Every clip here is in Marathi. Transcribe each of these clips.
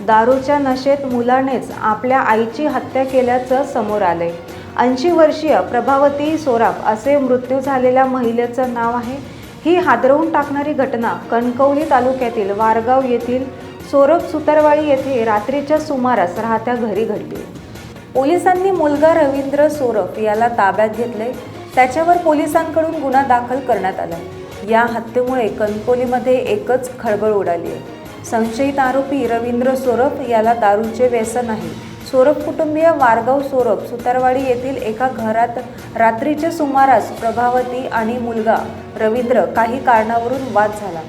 दारूच्या नशेत मुलानेच आपल्या आईची हत्या केल्याचं समोर आलंय. ऐंशी वर्षीय प्रभावती सोराफ असे मृत्यू झालेल्या महिलेचं नाव आहे. ही हादरवून टाकणारी घटना कणकवली तालुक्यातील वारगाव येथील सोरफ सुतारवाडी येथे रात्रीच्या सुमारास राहत्या घरी घडली. पोलिसांनी मुलगा रवींद्र सोरफ याला ताब्यात घेतले त्याच्यावर पोलिसांकडून गुन्हा दाखल करण्यात आला या हत्येमुळे कणकोलीमध्ये एकच खळबळ उडाली आहे. संशयित आरोपी रवींद्र सोरप याला दारूचे व्यसन आहे सोरप कुटुंबीय वारगाव सोरप सुतारवाडी येथील एका घरात रात्रीच्या सुमारास प्रभावती आणि मुलगा रवींद्र काही कारणावरून वाद झाला.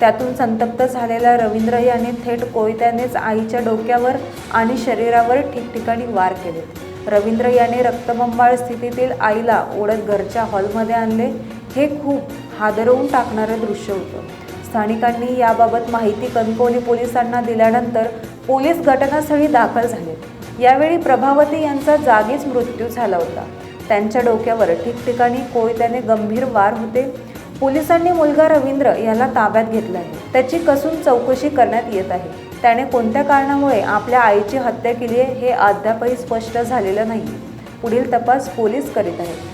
त्यातून संतप्त झालेला रवींद्र याने थेट कोयत्यानेच आईच्या डोक्यावर आणि शरीरावर ठिकठिकाणी वार केले. रवींद्र याने रक्तबंबाळ स्थितीतील आईला ओढत घरच्या हॉलमध्ये आणले. हे खूप हादरवून टाकणारं दृश्य होतं. स्थानिकांनी याबाबत माहिती कणकवली पोलिसांना दिल्यानंतर पोलीस घटनास्थळी दाखल झाले. यावेळी प्रभावती यांचा जागीच मृत्यू झाला होता. त्यांच्या डोक्यावर ठिकठिकाणी कोयत्याने गंभीर वार होते. पोलिसांनी मुलगा रवींद्र याला ताब्यात घेतला आहे. त्याची कसून चौकशी करण्यात येत आहे. त्याने कोणत्या कारणामुळे आपल्या आईची हत्या केली आहे हे अद्यापही स्पष्ट झालेलं नाही पुढील तपास पोलीस करीत आहेत.